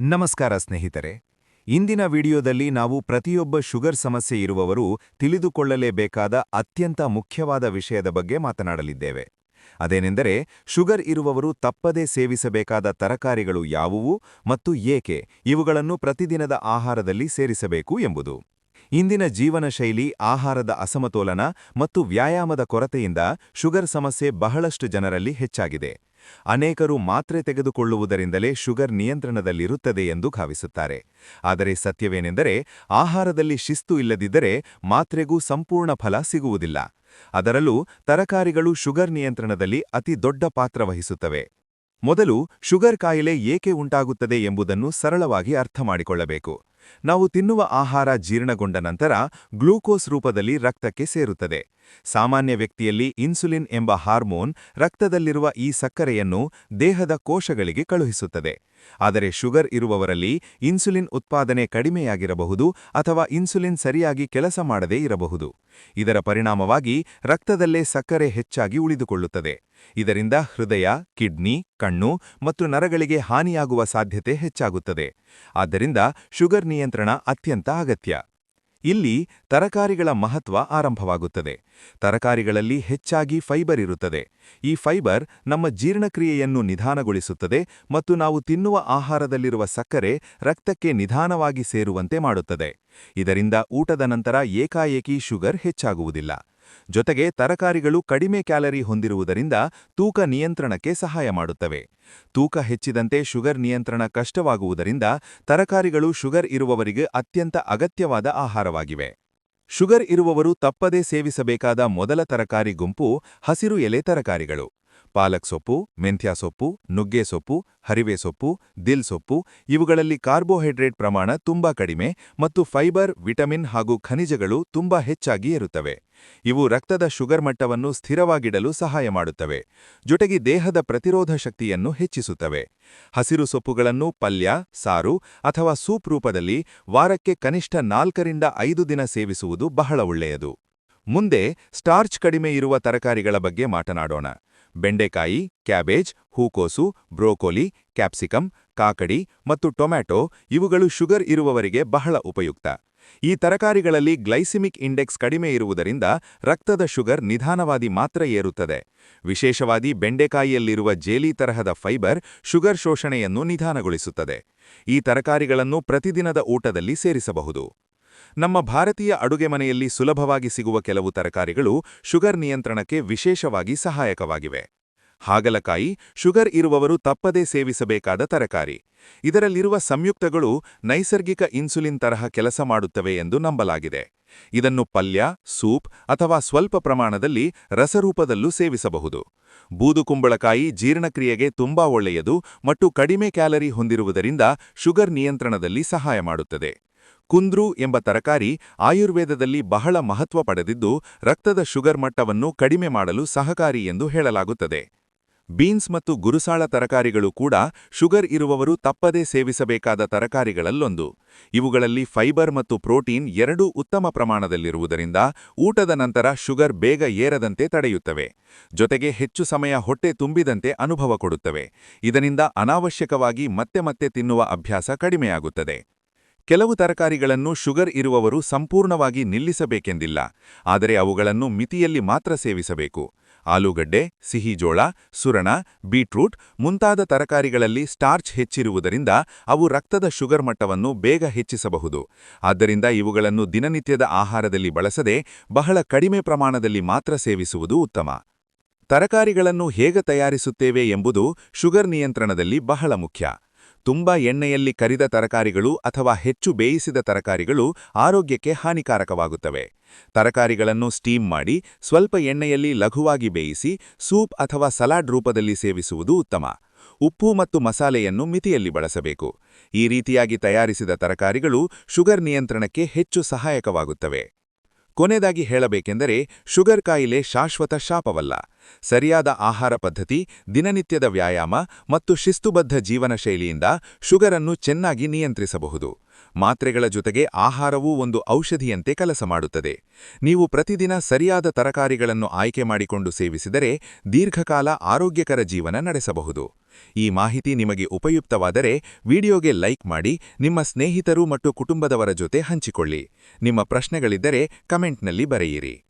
ನಮಸ್ಕಾರ ಸ್ನೇಹಿತರೆ. ಇಂದಿನ ವಿಡಿಯೋದಲ್ಲಿ ನಾವು ಪ್ರತಿಯೊಬ್ಬ ಶುಗರ್ ಸಮಸ್ಯೆ ಇರುವವರು ತಿಳಿದುಕೊಳ್ಳಲೇಬೇಕಾದ ಅತ್ಯಂತ ಮುಖ್ಯವಾದ ವಿಷಯದ ಬಗ್ಗೆ ಮಾತನಾಡಲಿದ್ದೇವೆ. ಅದೇನೆಂದರೆ, ಶುಗರ್ ಇರುವವರು ತಪ್ಪದೇ ಸೇವಿಸಬೇಕಾದ ತರಕಾರಿಗಳು ಯಾವುವು ಮತ್ತು ಏಕೆ ಇವುಗಳನ್ನು ಪ್ರತಿದಿನದ ಆಹಾರದಲ್ಲಿ ಸೇರಿಸಬೇಕು ಎಂಬುದು. ಇಂದಿನ ಜೀವನ ಶೈಲಿ, ಆಹಾರದ ಅಸಮತೋಲನ ಮತ್ತು ವ್ಯಾಯಾಮದ ಕೊರತೆಯಿಂದ ಶುಗರ್ ಸಮಸ್ಯೆ ಬಹಳಷ್ಟು ಜನರಲ್ಲಿ ಹೆಚ್ಚಾಗಿದೆ. ಅನೇಕರು ಮಾತ್ರೆ ತೆಗೆದುಕೊಳ್ಳುವುದರಿಂದಲೇ ಶುಗರ್ ನಿಯಂತ್ರಣದಲ್ಲಿರುತ್ತದೆ ಎಂದು ಭಾವಿಸುತ್ತಾರೆ. ಆದರೆ ಸತ್ಯವೇನೆಂದರೆ ಆಹಾರದಲ್ಲಿ ಶಿಸ್ತು ಇಲ್ಲದಿದ್ದರೆ ಮಾತ್ರೆಗೂ ಸಂಪೂರ್ಣ ಫಲ ಸಿಗುವುದಿಲ್ಲ. ಅದರಲ್ಲೂ ತರಕಾರಿಗಳು ಶುಗರ್ ನಿಯಂತ್ರಣದಲ್ಲಿ ಅತಿ ದೊಡ್ಡ ಪಾತ್ರ ವಹಿಸುತ್ತವೆ. ಮೊದಲು ಶುಗರ್ ಕಾಯಿಲೆ ಏಕೆ ಉಂಟಾಗುತ್ತದೆ ಎಂಬುದನ್ನು ಸರಳವಾಗಿ ಅರ್ಥ ಮಾಡಿಕೊಳ್ಳಬೇಕು. ನಾವು ತಿನ್ನುವ ಆಹಾರ ಜೀರ್ಣಗೊಂಡ ನಂತರ ಗ್ಲೂಕೋಸ್ ರೂಪದಲ್ಲಿ ರಕ್ತಕ್ಕೆ ಸೇರುತ್ತದೆ. ಸಾಮಾನ್ಯ ವ್ಯಕ್ತಿಯಲ್ಲಿ ಇನ್ಸುಲಿನ್ ಎಂಬ ಹಾರ್ಮೋನ್ ರಕ್ತದಲ್ಲಿರುವ ಈ ಸಕ್ಕರೆಯನ್ನು ದೇಹದ ಕೋಶಗಳಿಗೆ ಕಳುಹಿಸುತ್ತದೆ. ಆದರೆ ಶುಗರ್ ಇರುವವರಲ್ಲಿ ಇನ್ಸುಲಿನ್ ಉತ್ಪಾದನೆ ಕಡಿಮೆಯಾಗಿರಬಹುದು ಅಥವಾ ಇನ್ಸುಲಿನ್ ಸರಿಯಾಗಿ ಕೆಲಸ ಮಾಡದೇ ಇರಬಹುದು. ಇದರ ಪರಿಣಾಮವಾಗಿ ರಕ್ತದಲ್ಲೇ ಸಕ್ಕರೆ ಹೆಚ್ಚಾಗಿ ಉಳಿದುಕೊಳ್ಳುತ್ತದೆ. ಇದರಿಂದ ಹೃದಯ, ಕಿಡ್ನಿ, ಕಣ್ಣು ಮತ್ತು ನರಗಳಿಗೆ ಹಾನಿಯಾಗುವ ಸಾಧ್ಯತೆ ಹೆಚ್ಚಾಗುತ್ತದೆ. ಆದ್ದರಿಂದ ಶುಗರ್ ನಿಯಂತ್ರಣ ಅತ್ಯಂತ ಅಗತ್ಯ. ಇಲ್ಲಿ ತರಕಾರಿಗಳ ಮಹತ್ವ ಆರಂಭವಾಗುತ್ತದೆ. ತರಕಾರಿಗಳಲ್ಲಿ ಹೆಚ್ಚಾಗಿ ಫೈಬರ್ ಇರುತ್ತದೆ. ಈ ಫೈಬರ್ ನಮ್ಮ ಜೀರ್ಣಕ್ರಿಯೆಯನ್ನು ನಿಧಾನಗೊಳಿಸುತ್ತದೆ ಮತ್ತು ನಾವು ತಿನ್ನುವ ಆಹಾರದಲ್ಲಿರುವ ಸಕ್ಕರೆ ರಕ್ತಕ್ಕೆ ನಿಧಾನವಾಗಿ ಸೇರುವಂತೆ ಮಾಡುತ್ತದೆ. ಇದರಿಂದ ಊಟದ ನಂತರ ಏಕಾಏಕಿ ಶುಗರ್ ಹೆಚ್ಚಾಗುವುದಿಲ್ಲ. ಜೊತೆಗೆ ತರಕಾರಿಗಳು ಕಡಿಮೆ ಕ್ಯಾಲರಿ ಹೊಂದಿರುವುದರಿಂದ ತೂಕ ನಿಯಂತ್ರಣಕ್ಕೆ ಸಹಾಯ ಮಾಡುತ್ತವೆ. ತೂಕ ಹೆಚ್ಚಿದಂತೆ ಶುಗರ್ ನಿಯಂತ್ರಣ ಕಷ್ಟವಾಗುವುದರಿಂದ ತರಕಾರಿಗಳು ಶುಗರ್ ಇರುವವರಿಗೆ ಅತ್ಯಂತ ಅಗತ್ಯವಾದ ಆಹಾರವಾಗಿವೆ. ಶುಗರ್ ಇರುವವರು ತಪ್ಪದೇ ಸೇವಿಸಬೇಕಾದ ಮೊದಲ ತರಕಾರಿ ಗುಂಪು ಹಸಿರು ಎಲೆ ತರಕಾರಿಗಳು. ಪಾಲಕ್ ಸೊಪ್ಪು, ಮೆಂತ್ಯ ಸೊಪ್ಪು, ನುಗ್ಗೆ ಸೊಪ್ಪು, ಹರಿವೆ ಸೊಪ್ಪು, ದಿಲ್ ಸೊಪ್ಪು ಇವುಗಳಲ್ಲಿ ಕಾರ್ಬೋಹೈಡ್ರೇಟ್ ಪ್ರಮಾಣ ತುಂಬಾ ಕಡಿಮೆ ಮತ್ತು ಫೈಬರ್, ವಿಟಮಿನ್ ಹಾಗೂ ಖನಿಜಗಳು ತುಂಬಾ ಹೆಚ್ಚಾಗಿ ಇರುತ್ತವೆ ಇವು ರಕ್ತದ ಶುಗರ್ ಮಟ್ಟವನ್ನು ಸ್ಥಿರವಾಗಿಡಲು ಸಹಾಯ ಮಾಡುತ್ತವೆ. ಜೊತೆಗೆ ದೇಹದ ಪ್ರತಿರೋಧ ಶಕ್ತಿಯನ್ನು ಹೆಚ್ಚಿಸುತ್ತವೆ. ಹಸಿರು ಸೊಪ್ಪುಗಳನ್ನು ಪಲ್ಯ, ಸಾರು ಅಥವಾ ಸೂಪ್ ರೂಪದಲ್ಲಿ ವಾರಕ್ಕೆ ಕನಿಷ್ಠ ನಾಲ್ಕರಿಂದ ಐದು ದಿನ ಸೇವಿಸುವುದು ಬಹಳ ಒಳ್ಳೆಯದು. ಮುಂದೆ ಸ್ಟಾರ್ಚ್ ಕಡಿಮೆ ಇರುವ ತರಕಾರಿಗಳ ಬಗ್ಗೆ ಮಾತನಾಡೋಣ. ಬೆಂಡೆಕಾಯಿ, ಕ್ಯಾಬೇಜ್, ಹೂಕೋಸು, ಬ್ರೋಕೋಲಿ, ಕ್ಯಾಪ್ಸಿಕಂ, ಕಾಕಡಿ ಮತ್ತು ಟೊಮ್ಯಾಟೊ ಇವುಗಳು ಶುಗರ್ ಇರುವವರಿಗೆ ಬಹಳ ಉಪಯುಕ್ತ. ಈ ತರಕಾರಿಗಳಲ್ಲಿ ಗ್ಲೈಸಿಮಿಕ್ ಇಂಡೆಕ್ಸ್ ಕಡಿಮೆ ಇರುವುದರಿಂದ ರಕ್ತದ ಶುಗರ್ ನಿಧಾನವಾಗಿ ಮಾತ್ರ ಏರುತ್ತದೆ. ವಿಶೇಷವಾಗಿ ಬೆಂಡೆಕಾಯಿಯಲ್ಲಿರುವ ಜೇಲಿ ತರಹದ ಫೈಬರ್ ಶುಗರ್ ಶೋಷಣೆಯನ್ನು ನಿಧಾನಗೊಳಿಸುತ್ತದೆ. ಈ ತರಕಾರಿಗಳನ್ನು ಪ್ರತಿದಿನದ ಊಟದಲ್ಲಿ ಸೇರಿಸಬಹುದು. ನಮ್ಮ ಭಾರತೀಯ ಅಡುಗೆ ಮನೆಯಲ್ಲಿ ಸುಲಭವಾಗಿ ಸಿಗುವ ಕೆಲವು ತರಕಾರಿಗಳು ಶುಗರ್ ನಿಯಂತ್ರಣಕ್ಕೆ ವಿಶೇಷವಾಗಿ ಸಹಾಯಕವಾಗಿವೆ. ಹಾಗಲಕಾಯಿ, ಶುಗರ್ ಇರುವವರು ತಪ್ಪದೇ ಸೇವಿಸಬೇಕಾದ ತರಕಾರಿ. ಇದರಲ್ಲಿರುವ ಸಂಯುಕ್ತಗಳು ನೈಸರ್ಗಿಕ ಇನ್ಸುಲಿನ್ ತರಹ ಕೆಲಸ ಮಾಡುತ್ತವೆ ಎಂದು ನಂಬಲಾಗಿದೆ. ಇದನ್ನು ಪಲ್ಯ, ಸೂಪ್ ಅಥವಾ ಸ್ವಲ್ಪ ಪ್ರಮಾಣದಲ್ಲಿ ರಸರೂಪದಲ್ಲೂ ಸೇವಿಸಬಹುದು. ಬೂದುಕುಂಬಳಕಾಯಿ ಜೀರ್ಣಕ್ರಿಯೆಗೆ ತುಂಬಾ ಒಳ್ಳೆಯದು ಮತ್ತು ಕಡಿಮೆ ಕ್ಯಾಲರಿ ಹೊಂದಿರುವುದರಿಂದ ಶುಗರ್ ನಿಯಂತ್ರಣದಲ್ಲಿ ಸಹಾಯ ಮಾಡುತ್ತದೆ. ಕುಂದ್ರು ಎಂಬ ತರಕಾರಿ ಆಯುರ್ವೇದದಲ್ಲಿ ಬಹಳ ಮಹತ್ವ ಪಡೆದಿದ್ದು, ರಕ್ತದ ಶುಗರ್ ಮಟ್ಟವನ್ನು ಕಡಿಮೆ ಮಾಡಲು ಸಹಕಾರಿ ಎಂದು ಹೇಳಲಾಗುತ್ತದೆ. ಬೀನ್ಸ್ ಮತ್ತು ಗುರುಸಾಳ ತರಕಾರಿಗಳು ಕೂಡ ಶುಗರ್ ಇರುವವರು ತಪ್ಪದೇ ಸೇವಿಸಬೇಕಾದ ತರಕಾರಿಗಳಲ್ಲೊಂದು. ಇವುಗಳಲ್ಲಿ ಫೈಬರ್ ಮತ್ತು ಪ್ರೋಟೀನ್ ಎರಡೂ ಉತ್ತಮ ಪ್ರಮಾಣದಲ್ಲಿರುವುದರಿಂದ ಊಟದ ನಂತರ ಶುಗರ್ ಬೇಗ ಏರದಂತೆ ತಡೆಯುತ್ತವೆ. ಜೊತೆಗೆ ಹೆಚ್ಚು ಸಮಯ ಹೊಟ್ಟೆ ತುಂಬಿದಂತೆ ಅನುಭವ ಕೊಡುತ್ತವೆ. ಇದರಿಂದ ಅನಾವಶ್ಯಕವಾಗಿ ಮತ್ತೆ ಮತ್ತೆ ತಿನ್ನುವ ಅಭ್ಯಾಸ ಕಡಿಮೆಯಾಗುತ್ತದೆ. ಕೆಲವು ತರಕಾರಿಗಳನ್ನು ಶುಗರ್ ಇರುವವರು ಸಂಪೂರ್ಣವಾಗಿ ನಿಲ್ಲಿಸಬೇಕೆಂದಿಲ್ಲ. ಆದರೆ ಅವುಗಳನ್ನು ಮಿತಿಯಲ್ಲಿ ಮಾತ್ರ ಸೇವಿಸಬೇಕು. ಆಲೂಗಡ್ಡೆ, ಸಿಹಿಜೋಳ, ಸುರಣ, ಬೀಟ್ರೂಟ್ ಮುಂತಾದ ತರಕಾರಿಗಳಲ್ಲಿ ಸ್ಟಾರ್ಚ್ ಹೆಚ್ಚಿರುವುದರಿಂದ ಅವು ರಕ್ತದ ಶುಗರ್ ಮಟ್ಟವನ್ನು ಬೇಗ ಹೆಚ್ಚಿಸಬಹುದು. ಆದ್ದರಿಂದ ಇವುಗಳನ್ನು ದಿನನಿತ್ಯದ ಆಹಾರದಲ್ಲಿ ಬಳಸದೆ ಬಹಳ ಕಡಿಮೆ ಪ್ರಮಾಣದಲ್ಲಿ ಮಾತ್ರ ಸೇವಿಸುವುದು ಉತ್ತಮ. ತರಕಾರಿಗಳನ್ನು ಹೇಗೆ ತಯಾರಿಸುತ್ತೇವೆ ಎಂಬುದು ಶುಗರ್ ನಿಯಂತ್ರಣದಲ್ಲಿ ಬಹಳ ಮುಖ್ಯ. ತುಂಬಾ ಎಣ್ಣೆಯಲ್ಲಿ ಕರಿದ ತರಕಾರಿಗಳು ಅಥವಾ ಹೆಚ್ಚು ಬೇಯಿಸಿದ ತರಕಾರಿಗಳು ಆರೋಗ್ಯಕ್ಕೆ ಹಾನಿಕಾರಕವಾಗುತ್ತವೆ. ತರಕಾರಿಗಳನ್ನು ಸ್ಟೀಮ್ ಮಾಡಿ ಸ್ವಲ್ಪ ಎಣ್ಣೆಯಲ್ಲಿ ಲಘುವಾಗಿ ಬೇಯಿಸಿ ಸೂಪ್ ಅಥವಾ ಸಲಾಡ್ ರೂಪದಲ್ಲಿ ಸೇವಿಸುವುದು ಉತ್ತಮ. ಉಪ್ಪು ಮತ್ತು ಮಸಾಲೆಯನ್ನು ಮಿತಿಯಲ್ಲಿ ಬಳಸಬೇಕು. ಈ ರೀತಿಯಾಗಿ ತಯಾರಿಸಿದ ತರಕಾರಿಗಳು ಶುಗರ್ ನಿಯಂತ್ರಣಕ್ಕೆ ಹೆಚ್ಚು ಸಹಾಯಕವಾಗುತ್ತವೆ. ಕೊನೆಯದಾಗಿ ಹೇಳಬೇಕೆಂದರೆ ಶುಗರ್ ಕಾಯಿಲೆ ಶಾಶ್ವತ ಶಾಪವಲ್ಲ. ಸರಿಯಾದ ಆಹಾರ ಪದ್ಧತಿ, ದಿನನಿತ್ಯದ ವ್ಯಾಯಾಮ ಮತ್ತು ಶಿಸ್ತುಬದ್ಧ ಜೀವನ ಶೈಲಿಯಿಂದ ಶುಗರನ್ನು ಚೆನ್ನಾಗಿ ನಿಯಂತ್ರಿಸಬಹುದು. ಮಾತ್ರೆಗಳ ಜೊತೆಗೆ ಆಹಾರವೂ ಒಂದು ಔಷಧಿಯಂತೆ ಕೆಲಸ ಮಾಡುತ್ತದೆ. ನೀವು ಪ್ರತಿದಿನ ಸರಿಯಾದ ತರಕಾರಿಗಳನ್ನು ಆಯ್ಕೆ ಮಾಡಿಕೊಂಡು ಸೇವಿಸಿದರೆ ದೀರ್ಘಕಾಲ ಆರೋಗ್ಯಕರ ಜೀವನ ನಡೆಸಬಹುದು. ಈ ಮಾಹಿತಿ ನಿಮಗೆ ಉಪಯುಕ್ತವಾದರೆ ವಿಡಿಯೋಗೆ ಲೈಕ್ ಮಾಡಿ, ನಿಮ್ಮ ಸ್ನೇಹಿತರು ಮತ್ತು ಕುಟುಂಬದವರ ಜೊತೆ ಹಂಚಿಕೊಳ್ಳಿ. ನಿಮ್ಮ ಪ್ರಶ್ನೆಗಳಿದ್ದರೆ ಕಮೆಂಟ್ನಲ್ಲಿ ಬರೆಯಿರಿ.